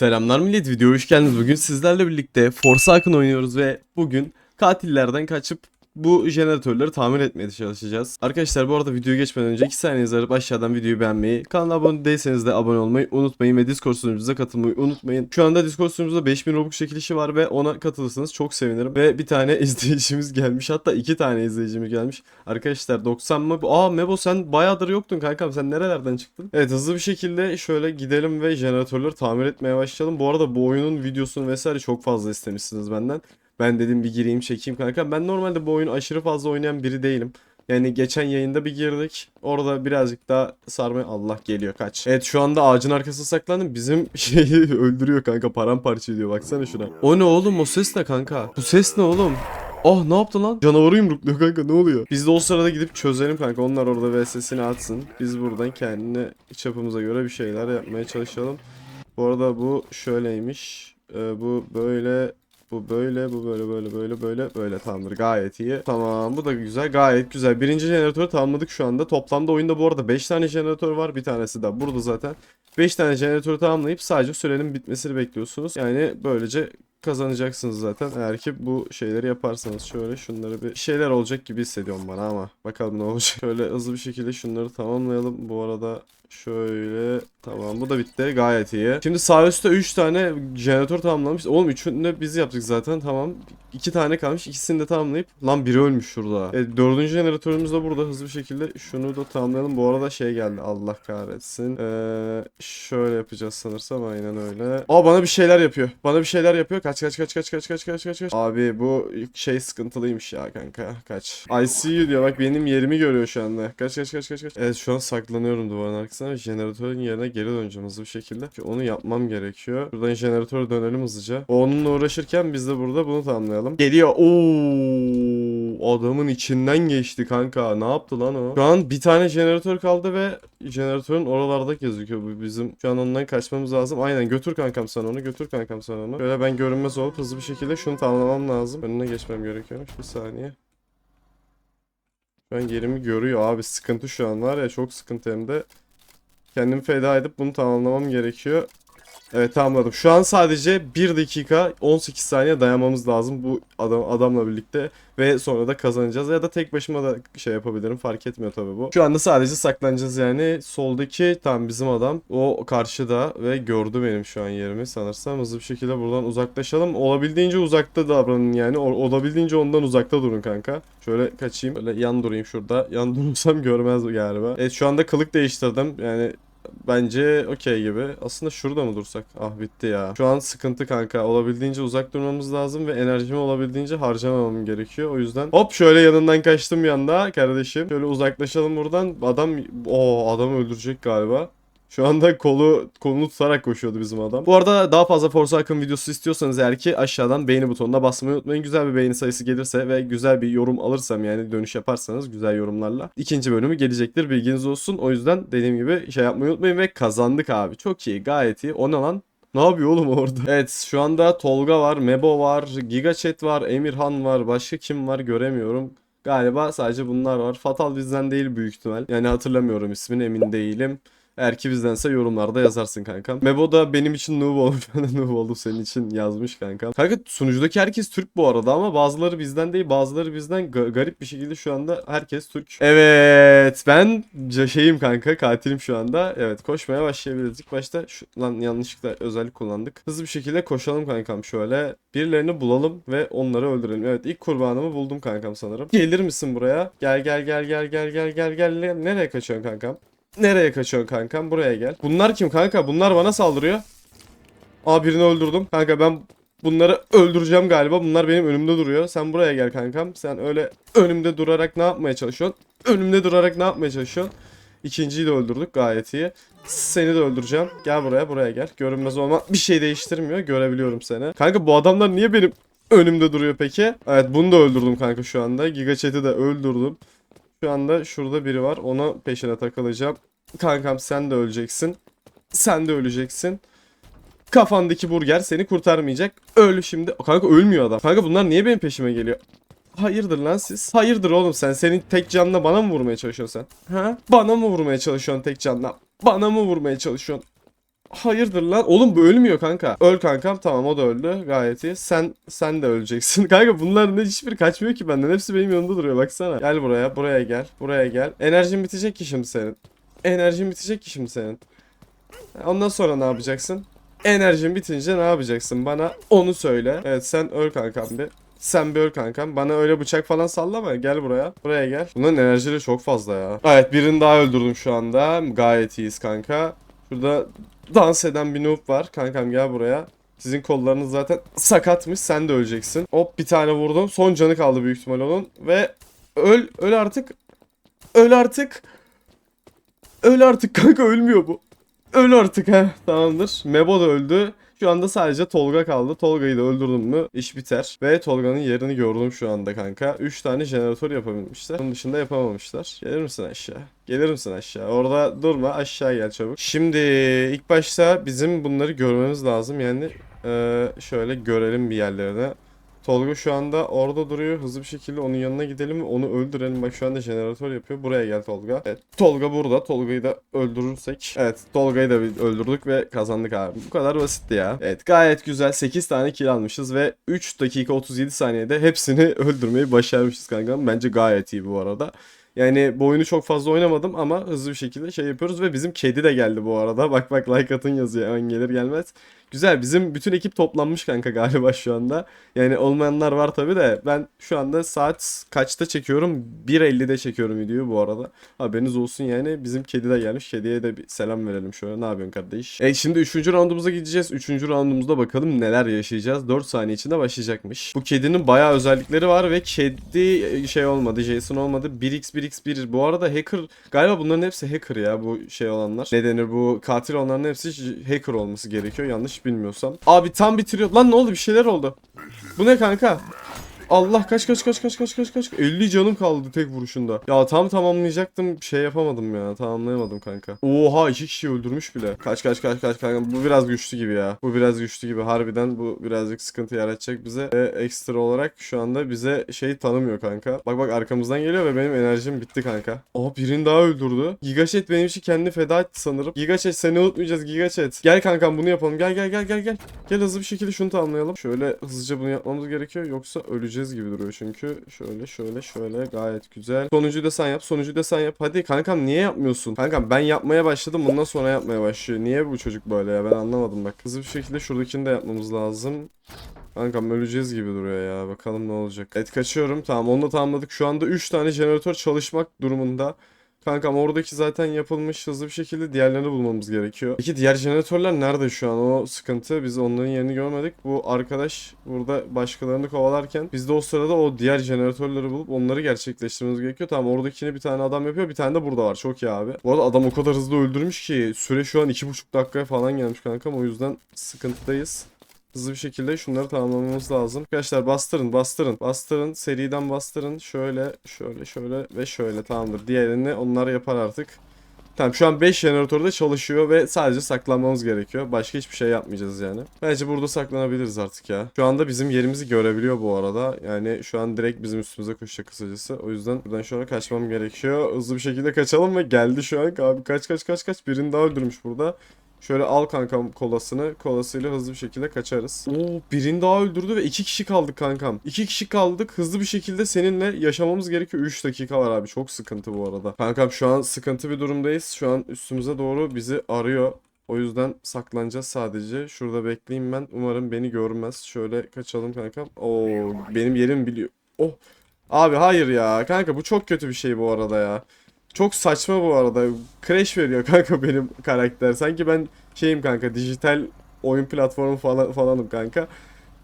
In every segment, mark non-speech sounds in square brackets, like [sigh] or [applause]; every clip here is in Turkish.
Selamlar millet videoya hoş geldiniz. Bugün sizlerle birlikte Forsaken oynuyoruz ve bugün katillerden kaçıp bu jeneratörleri tamir etmeye çalışacağız. Arkadaşlar bu arada videoya geçmeden önce 2 saniyenizi arayıp aşağıdan videoyu beğenmeyi, kanala abone değilseniz de abone olmayı unutmayın ve Discord sunucumuza katılmayı unutmayın. Şu anda Discord sunucumuzda 5000 Robux çekilişi var ve ona katılırsanız çok sevinirim. Ve bir tane [laughs] izleyicimiz gelmiş hatta iki tane izleyicimiz gelmiş. Arkadaşlar 90 mı? Aa Mebo sen bayağıdır yoktun kankam sen nerelerden çıktın? Evet hızlı bir şekilde şöyle gidelim ve jeneratörleri tamir etmeye başlayalım. Bu arada bu oyunun videosunu vesaire çok fazla istemişsiniz benden. Ben dedim bir gireyim çekeyim kanka. Ben normalde bu oyunu aşırı fazla oynayan biri değilim. Yani geçen yayında bir girdik. Orada birazcık daha sarmaya Allah geliyor kaç. Evet şu anda ağacın arkasına saklandım. Bizim [laughs] şeyi öldürüyor kanka paramparça ediyor baksana şuna. O ne oğlum o ses ne kanka? Bu ses ne oğlum? Oh ne yaptı lan? Canavarı yumrukluyor kanka ne oluyor? Biz de o sırada gidip çözelim kanka. Onlar orada VS'sini atsın. Biz buradan kendine çapımıza göre bir şeyler yapmaya çalışalım. Bu arada bu şöyleymiş. Ee, bu böyle bu böyle, bu böyle, böyle, böyle, böyle, böyle tamamdır. Gayet iyi. Tamam, bu da güzel. Gayet güzel. Birinci jeneratörü tamamladık şu anda. Toplamda oyunda bu arada 5 tane jeneratör var. Bir tanesi de burada zaten. 5 tane jeneratörü tamamlayıp sadece sürenin bitmesini bekliyorsunuz. Yani böylece kazanacaksınız zaten. Eğer ki bu şeyleri yaparsanız şöyle şunları bir şeyler olacak gibi hissediyorum bana ama bakalım ne olacak. [laughs] Şöyle hızlı bir şekilde şunları tamamlayalım. Bu arada şöyle tamam bu da bitti gayet iyi. Şimdi sağ üstte 3 tane jeneratör tamamlamış. Oğlum üçünü de biz yaptık zaten tamam. 2 tane kalmış ikisini de tamamlayıp lan biri ölmüş şurada. E, dördüncü jeneratörümüz de burada hızlı bir şekilde şunu da tamamlayalım. Bu arada şey geldi Allah kahretsin. Ee, şöyle yapacağız sanırsam aynen öyle. Aa bana bir şeyler yapıyor. Bana bir şeyler yapıyor. Kaç kaç kaç kaç kaç kaç kaç kaç kaç. Abi bu şey sıkıntılıymış ya kanka. Kaç. I see you diyor bak benim yerimi görüyor şu anda. Kaç kaç kaç kaç kaç. Evet şu an saklanıyorum duvarın arkasına jeneratörün yerine geri döneceğim hızlı bir şekilde. Çünkü onu yapmam gerekiyor. Buradan jeneratöre dönelim hızlıca. Onunla uğraşırken biz de burada bunu tamamlayalım. Geliyor. Oo adamın içinden geçti kanka. Ne yaptı lan o? Şu an bir tane jeneratör kaldı ve jeneratörün oralarda gözüküyor bu bizim. Şu an ondan kaçmamız lazım. Aynen götür kankam sen onu. Götür kankam sen onu. Şöyle ben görünmez olup hızlı bir şekilde şunu tamamlamam lazım. Önüne geçmem gerekiyormuş. Bir saniye. An yerimi görüyor abi. Sıkıntı şu an var ya. Çok sıkıntı hem de. Kendimi feda edip bunu tamamlamam gerekiyor. Evet tamamladım. Şu an sadece 1 dakika 18 saniye dayanmamız lazım bu adam adamla birlikte ve sonra da kazanacağız ya da tek başıma da şey yapabilirim fark etmiyor tabii bu. Şu anda sadece saklanacağız yani soldaki tam bizim adam o karşıda ve gördü benim şu an yerimi sanırsam hızlı bir şekilde buradan uzaklaşalım. Olabildiğince uzakta davranın yani olabildiğince ondan uzakta durun kanka. Şöyle kaçayım böyle yan durayım şurada yan [laughs] durursam görmez galiba. Evet şu anda kılık değiştirdim yani Bence okey gibi. Aslında şurada mı dursak? Ah bitti ya. Şu an sıkıntı kanka. Olabildiğince uzak durmamız lazım ve enerjimi olabildiğince harcamamam gerekiyor. O yüzden hop şöyle yanından kaçtım bir anda kardeşim. Şöyle uzaklaşalım buradan. Adam o adamı öldürecek galiba. Şu anda kolu kolunu tutarak koşuyordu bizim adam. Bu arada daha fazla Forsaken videosu istiyorsanız eğer ki aşağıdan beğeni butonuna basmayı unutmayın. Güzel bir beğeni sayısı gelirse ve güzel bir yorum alırsam yani dönüş yaparsanız güzel yorumlarla ikinci bölümü gelecektir. Bilginiz olsun. O yüzden dediğim gibi şey yapmayı unutmayın ve kazandık abi. Çok iyi gayet iyi. O ne lan? Ne yapıyor oğlum orada? [laughs] Evet şu anda Tolga var, Mebo var, GigaChat var, Emirhan var. Başka kim var göremiyorum. Galiba sadece bunlar var. Fatal bizden değil büyük ihtimal. Yani hatırlamıyorum ismini emin değilim. Eğer ki bizdense yorumlarda yazarsın kankam. Mebo da benim için noob olmuş. [laughs] Ben de noob oldum senin için yazmış kankam. Kanka sunucudaki herkes Türk bu arada ama bazıları bizden değil bazıları bizden Ga- garip bir şekilde şu anda herkes Türk. Evet ben şeyim kanka katilim şu anda. Evet koşmaya başlayabiliriz. İlk başta şu, lan yanlışlıkla özellik kullandık. Hızlı bir şekilde koşalım kankam şöyle. Birilerini bulalım ve onları öldürelim. Evet ilk kurbanımı buldum kankam sanırım. Gelir misin buraya? Gel gel gel gel gel gel gel gel. Nereye kaçıyorsun kankam? Nereye kaçıyorsun kankam? Buraya gel. Bunlar kim kanka? Bunlar bana saldırıyor. Aa birini öldürdüm. Kanka ben bunları öldüreceğim galiba. Bunlar benim önümde duruyor. Sen buraya gel kankam. Sen öyle önümde durarak ne yapmaya çalışıyorsun? Önümde durarak ne yapmaya çalışıyorsun? İkinciyi de öldürdük gayet iyi. Seni de öldüreceğim. Gel buraya buraya gel. Görünmez olma bir şey değiştirmiyor. Görebiliyorum seni. Kanka bu adamlar niye benim önümde duruyor peki? Evet bunu da öldürdüm kanka şu anda. Giga Chat'i de öldürdüm. Şu anda şurada biri var. Ona peşine takılacağım. Kankam sen de öleceksin. Sen de öleceksin. Kafandaki burger seni kurtarmayacak. Öl şimdi. Kanka ölmüyor adam. Kanka bunlar niye benim peşime geliyor? Hayırdır lan siz? Hayırdır oğlum sen? Senin tek canla bana mı vurmaya çalışıyorsun sen? Ha? Bana mı vurmaya çalışıyorsun tek canla? Bana mı vurmaya çalışıyorsun? Hayırdır lan? Oğlum bu ölmüyor kanka. Öl kankam tamam o da öldü. Gayet iyi. Sen sen de öleceksin. [laughs] Kanka bunların da hiçbiri kaçmıyor ki benden. Hepsi benim yanımda duruyor baksana. Gel buraya buraya gel. Buraya gel. Enerjin bitecek ki şimdi senin. Enerjin bitecek ki şimdi senin. Ondan sonra ne yapacaksın? Enerjin bitince ne yapacaksın? Bana onu söyle. Evet sen öl kankam bir. Sen bir öl kankam. Bana öyle bıçak falan sallama. Gel buraya. Buraya gel. Bunların enerjileri çok fazla ya. Evet birini daha öldürdüm şu anda. Gayet iyiyiz kanka. Şurada dans eden bir noob var. Kankam gel buraya. Sizin kollarınız zaten sakatmış. Sen de öleceksin. Hop bir tane vurdum. Son canı kaldı büyük ihtimal onun. Ve öl. Öl artık. Öl artık. Öl artık kanka ölmüyor bu. Öl artık ha. Tamamdır. Mebo da öldü. Şu anda sadece Tolga kaldı. Tolga'yı da öldürdüm mü iş biter. Ve Tolga'nın yerini gördüm şu anda kanka. 3 tane jeneratör yapabilmişler. Onun dışında yapamamışlar. Gelir misin aşağı? Gelir misin aşağı? Orada durma aşağı gel çabuk. Şimdi ilk başta bizim bunları görmemiz lazım. Yani şöyle görelim bir yerlerine. Tolga şu anda orada duruyor. Hızlı bir şekilde onun yanına gidelim onu öldürelim. Bak şu anda jeneratör yapıyor. Buraya gel Tolga. Evet, Tolga burada. Tolga'yı da öldürürsek. Evet Tolga'yı da öldürdük ve kazandık abi. Bu kadar basitti ya. Evet gayet güzel. 8 tane kill almışız ve 3 dakika 37 saniyede hepsini [laughs] öldürmeyi başarmışız kankam. Bence gayet iyi bu arada. Yani bu oyunu çok fazla oynamadım ama hızlı bir şekilde şey yapıyoruz ve bizim kedi de geldi bu arada. [laughs] Bak bak like atın yazıyor hemen gelir gelmez. Güzel bizim bütün ekip toplanmış kanka galiba şu anda. Yani olmayanlar var tabi de ben şu anda saat kaçta çekiyorum? 1.50'de çekiyorum videoyu bu arada. Haberiniz olsun yani bizim kedi de gelmiş. Kediye de bir selam verelim şöyle. Ne yapıyorsun kardeş? E şimdi 3. roundumuza gideceğiz. 3. roundumuzda bakalım neler yaşayacağız. 4 saniye içinde başlayacakmış. Bu kedinin bayağı özellikleri var ve kedi şey olmadı. Jason olmadı. 1x1x1. Bu arada hacker galiba bunların hepsi hacker ya bu şey olanlar. Ne denir bu katil olanların hepsi hacker olması gerekiyor. Yanlış bilmiyorsam. Abi tam bitiriyor. Lan ne oldu? Bir şeyler oldu. Bu ne kanka? Allah kaç kaç kaç kaç kaç kaç kaç 50 canım kaldı tek vuruşunda. Ya tam tamamlayacaktım şey yapamadım ya tamamlayamadım kanka. Oha iki kişi öldürmüş bile. Kaç kaç kaç kaç kanka bu biraz güçlü gibi ya. Bu biraz güçlü gibi harbiden bu birazcık sıkıntı yaratacak bize. Ve ekstra olarak şu anda bize şey tanımıyor kanka. Bak bak arkamızdan geliyor ve benim enerjim bitti kanka. Aa birini daha öldürdü. Gigaçet benim için kendini feda etti sanırım. Gigaçet seni unutmayacağız Gigaçet. Gel kankam bunu yapalım gel gel gel gel gel. Gel hızlı bir şekilde şunu tamamlayalım. Şöyle hızlıca bunu yapmamız gerekiyor yoksa öleceğiz gibi duruyor çünkü. Şöyle şöyle şöyle gayet güzel. Sonuncuyu da sen yap sonuncuyu da sen yap. Hadi kankam niye yapmıyorsun? Kankam ben yapmaya başladım bundan sonra yapmaya başlıyor. Niye bu çocuk böyle ya ben anlamadım bak. Hızlı bir şekilde şuradakini de yapmamız lazım. Kankam öleceğiz gibi duruyor ya. Bakalım ne olacak. Evet kaçıyorum. Tamam onu da tamamladık. Şu anda 3 tane jeneratör çalışmak durumunda. Kankam oradaki zaten yapılmış hızlı bir şekilde diğerlerini bulmamız gerekiyor. Peki diğer jeneratörler nerede şu an? O sıkıntı. Biz onların yerini görmedik. Bu arkadaş burada başkalarını kovalarken biz de o sırada o diğer jeneratörleri bulup onları gerçekleştirmemiz gerekiyor. Tamam oradakini bir tane adam yapıyor. Bir tane de burada var. Çok iyi abi. Bu arada adam o kadar hızlı öldürmüş ki süre şu an 2,5 dakikaya falan gelmiş kankam. O yüzden sıkıntıdayız. Hızlı bir şekilde şunları tamamlamamız lazım. Arkadaşlar bastırın bastırın bastırın seriden bastırın şöyle şöyle şöyle ve şöyle tamamdır. Diğerini onlar yapar artık. Tamam şu an 5 jeneratörde çalışıyor ve sadece saklanmamız gerekiyor. Başka hiçbir şey yapmayacağız yani. Bence burada saklanabiliriz artık ya. Şu anda bizim yerimizi görebiliyor bu arada. Yani şu an direkt bizim üstümüze koşacak kısacası. O yüzden buradan şu kaçmam gerekiyor. Hızlı bir şekilde kaçalım ve geldi şu an. Abi kaç kaç kaç kaç. Birini daha öldürmüş burada. Şöyle al kankam kolasını. Kolasıyla hızlı bir şekilde kaçarız. Oo birini daha öldürdü ve iki kişi kaldık kankam. İki kişi kaldık. Hızlı bir şekilde seninle yaşamamız gerekiyor. 3 dakika var abi. Çok sıkıntı bu arada. Kankam şu an sıkıntı bir durumdayız. Şu an üstümüze doğru bizi arıyor. O yüzden saklanacağız sadece. Şurada bekleyeyim ben. Umarım beni görmez. Şöyle kaçalım kankam. Oo benim yerim biliyor. Oh. Abi hayır ya. Kanka bu çok kötü bir şey bu arada ya. Çok saçma bu arada. Crash veriyor [laughs] kanka benim karakter. Sanki ben şeyim kanka dijital oyun platformu falan falanım kanka.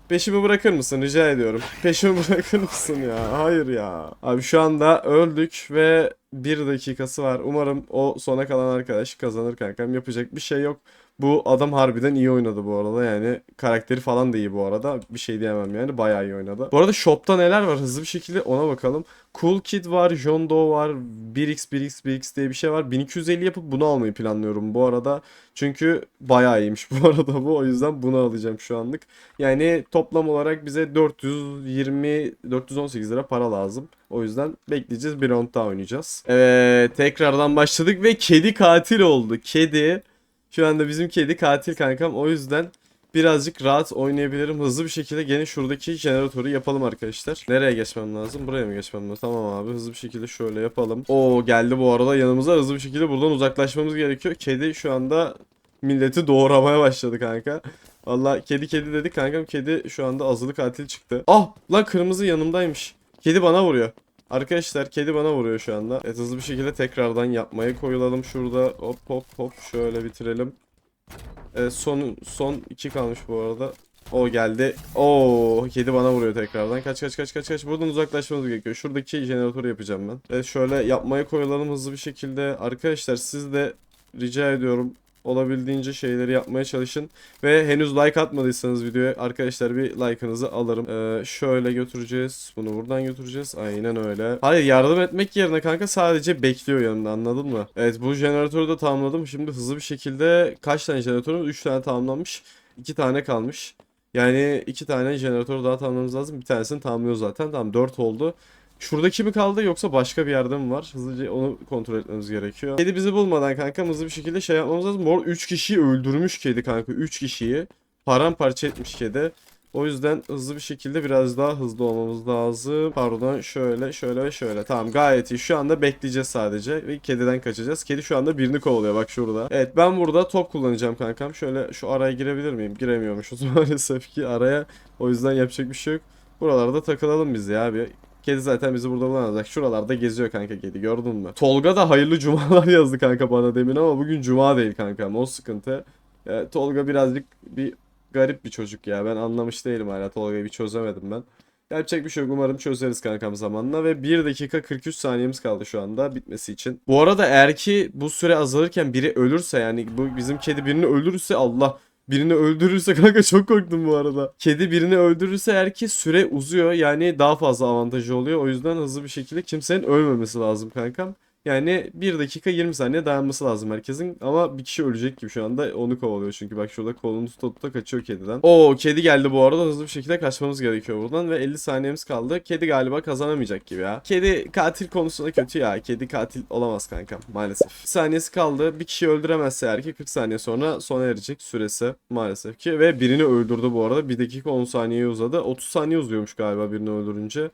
Peşimi bırakır mısın rica ediyorum. [laughs] Peşimi bırakır mısın ya? Hayır ya. Abi şu anda öldük ve bir dakikası var. Umarım o sona kalan arkadaş kazanır kankam. Yapacak bir şey yok. Bu adam harbiden iyi oynadı bu arada yani karakteri falan da iyi bu arada bir şey diyemem yani bayağı iyi oynadı. Bu arada shopta neler var hızlı bir şekilde ona bakalım. Cool Kid var, John Doe var, 1x 1x 1x diye bir şey var. 1250 yapıp bunu almayı planlıyorum bu arada. Çünkü bayağı iyiymiş [laughs] bu arada bu o yüzden bunu alacağım şu anlık. Yani toplam olarak bize 420 418 lira para lazım. O yüzden bekleyeceğiz bir round daha oynayacağız. Evet tekrardan başladık ve kedi katil oldu. Kedi Şu anda bizim kedi katil kankam. O yüzden birazcık rahat oynayabilirim. Hızlı bir şekilde gene şuradaki jeneratörü yapalım arkadaşlar. Nereye geçmem lazım? Buraya mı geçmem lazım? Tamam abi hızlı bir şekilde şöyle yapalım. Oo geldi bu arada yanımıza hızlı bir şekilde buradan uzaklaşmamız gerekiyor. Kedi şu anda milleti doğramaya başladı kanka. Valla kedi kedi dedik kankam kedi şu anda azılı katil çıktı. Ah lan kırmızı yanımdaymış. Kedi bana vuruyor. Arkadaşlar kedi bana vuruyor şu anda. Evet hızlı bir şekilde tekrardan yapmaya koyulalım şurada. Hop hop hop şöyle bitirelim. Evet, son son iki kalmış bu arada. O geldi. Oo kedi bana vuruyor tekrardan. Kaç kaç kaç kaç kaç. Buradan uzaklaşmamız gerekiyor. Şuradaki jeneratörü yapacağım ben. Evet şöyle yapmaya koyulalım hızlı bir şekilde. Arkadaşlar siz de rica ediyorum olabildiğince şeyleri yapmaya çalışın. Ve henüz like atmadıysanız videoya arkadaşlar bir like'ınızı alırım. Ee, şöyle götüreceğiz. Bunu buradan götüreceğiz. Aynen öyle. Hayır yardım etmek yerine kanka sadece bekliyor yanımda anladın mı? Evet bu jeneratörü de tamamladım. Şimdi hızlı bir şekilde kaç tane jeneratörüm? 3 tane tamamlanmış. 2 tane kalmış. Yani iki tane jeneratör daha tamamlamamız lazım. Bir tanesini tamamlıyor zaten. Tamam 4 oldu. Şuradaki mi kaldı yoksa başka bir yerde mi var? Hızlıca onu kontrol etmemiz gerekiyor. Kedi bizi bulmadan kanka hızlı bir şekilde şey yapmamız lazım. Arada 3 kişiyi öldürmüş kedi kanka. 3 kişiyi paramparça etmiş kedi. O yüzden hızlı bir şekilde biraz daha hızlı olmamız lazım. Pardon şöyle şöyle ve şöyle. Tamam gayet iyi. Şu anda bekleyeceğiz sadece. Ve kediden kaçacağız. Kedi şu anda birini kovalıyor bak şurada. Evet ben burada top kullanacağım kankam. Şöyle şu araya girebilir miyim? Giremiyormuşuz [laughs] maalesef ki araya. O yüzden yapacak bir şey yok. Buralarda takılalım biz ya abi. Kedi zaten bizi burada bulamaz. Bak şuralarda geziyor kanka kedi gördün mü? Tolga da hayırlı cumalar [laughs] yazdı kanka bana demin ama bugün cuma değil kanka. O sıkıntı. Ya, Tolga birazcık bir garip bir çocuk ya. Ben anlamış değilim hala. Tolga'yı bir çözemedim ben. Yapacak bir şey yok. Umarım çözeriz kankam zamanla. Ve 1 dakika 43 saniyemiz kaldı şu anda bitmesi için. Bu arada eğer ki bu süre azalırken biri ölürse yani bu bizim kedi birini öldürürse Allah birini öldürürse [laughs] kanka çok korktum bu arada. Kedi birini öldürürse eğer ki süre uzuyor yani daha fazla avantajı oluyor. O yüzden hızlı bir şekilde kimsenin ölmemesi lazım kankam. Yani 1 dakika 20 saniye dayanması lazım herkesin. Ama bir kişi ölecek gibi şu anda onu kovalıyor. Çünkü bak şurada kolunu tuta tuta kaçıyor kediden. Oo kedi geldi bu arada. Hızlı bir şekilde kaçmamız gerekiyor buradan. Ve 50 saniyemiz kaldı. Kedi galiba kazanamayacak gibi ya. Kedi katil konusunda kötü ya. Kedi katil olamaz kankam maalesef. Bir saniyesi kaldı. Bir kişi öldüremezse eğer ki 40 saniye sonra sona erecek süresi maalesef ki. Ve birini öldürdü bu arada. 1 dakika 10 saniye uzadı. 30 saniye uzuyormuş galiba birini öldürünce.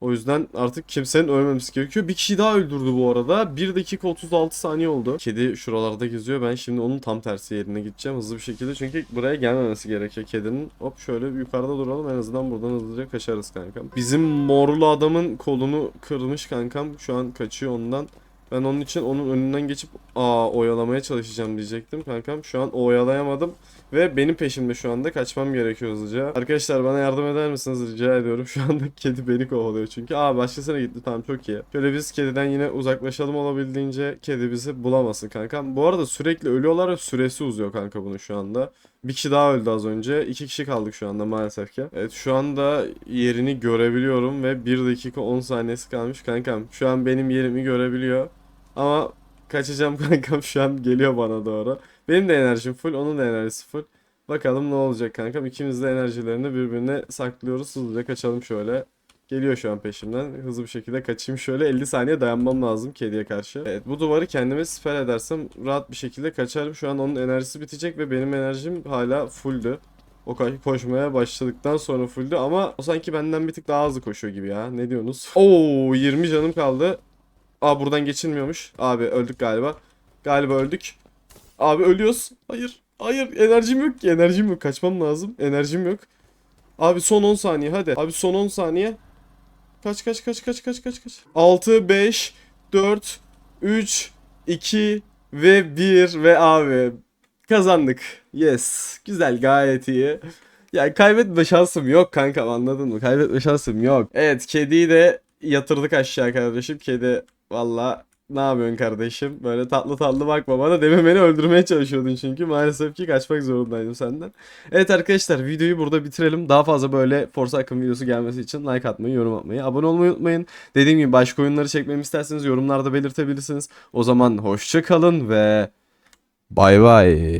O yüzden artık kimsenin ölmemesi gerekiyor. Bir kişi daha öldürdü bu arada. 1 dakika 36 saniye oldu. Kedi şuralarda geziyor. Ben şimdi onun tam tersi yerine gideceğim hızlı bir şekilde. Çünkü buraya gelmemesi gerekiyor kedinin. Hop şöyle yukarıda duralım. En azından buradan hızlıca kaçarız kankam. Bizim morlu adamın kolunu kırmış kankam. Şu an kaçıyor ondan. Ben onun için onun önünden geçip aa oyalamaya çalışacağım diyecektim kankam. Şu an oyalayamadım. Ve benim peşimde şu anda kaçmam gerekiyor hızlıca. Arkadaşlar bana yardım eder misiniz rica ediyorum. [laughs] Şu anda kedi beni kovalıyor çünkü. Aa başkasına gitti tamam çok iyi. Şöyle biz kediden yine uzaklaşalım olabildiğince kedi bizi bulamasın kankam. Bu arada sürekli ölüyorlar ve süresi uzuyor kanka bunu şu anda. Bir kişi daha öldü az önce. İki kişi kaldık şu anda maalesef ki. Evet şu anda yerini görebiliyorum ve 1 dakika 10 saniyesi kalmış kankam. Şu an benim yerimi görebiliyor. Ama kaçacağım [laughs] kankam şu an geliyor bana doğru. Benim de enerjim full, onun da enerjisi full. Bakalım ne olacak kankam. İkimiz de enerjilerini birbirine saklıyoruz. Hızlıca kaçalım şöyle. Geliyor şu an peşimden. Hızlı bir şekilde kaçayım şöyle 50 saniye dayanmam lazım kediye karşı. Evet bu duvarı kendime siper edersem rahat bir şekilde kaçarım. Şu an onun enerjisi bitecek ve benim enerjim hala fulldü. O koşmaya başladıktan sonra fulldü ama o sanki benden bir tık daha hızlı koşuyor gibi ya. Ne diyorsunuz? Oo 20 canım kaldı. Aa buradan geçilmiyormuş. Abi öldük galiba. Galiba öldük. Abi ölüyoruz. Hayır. Hayır enerjim yok ki. Enerjim yok. Kaçmam lazım. Enerjim yok. Abi son 10 saniye hadi. Abi son 10 saniye. Kaç kaç kaç kaç kaç kaç kaç. 6 5 4 3 2 ve 1 ve abi kazandık. Yes. Güzel gayet iyi. Yani kaybetme şansım yok kankam anladın mı? Kaybetme şansım yok. Evet kediyi de yatırdık aşağı kardeşim. Kedi valla ne yapıyorsun kardeşim? Böyle tatlı tatlı bakma bana. Demin beni öldürmeye çalışıyordun çünkü. Maalesef ki kaçmak zorundaydım senden. Evet arkadaşlar videoyu burada bitirelim. Daha fazla böyle Forza Akın videosu gelmesi için like atmayı, yorum atmayı, abone olmayı unutmayın. Dediğim gibi başka oyunları çekmemi isterseniz yorumlarda belirtebilirsiniz. O zaman hoşça kalın ve bay bay.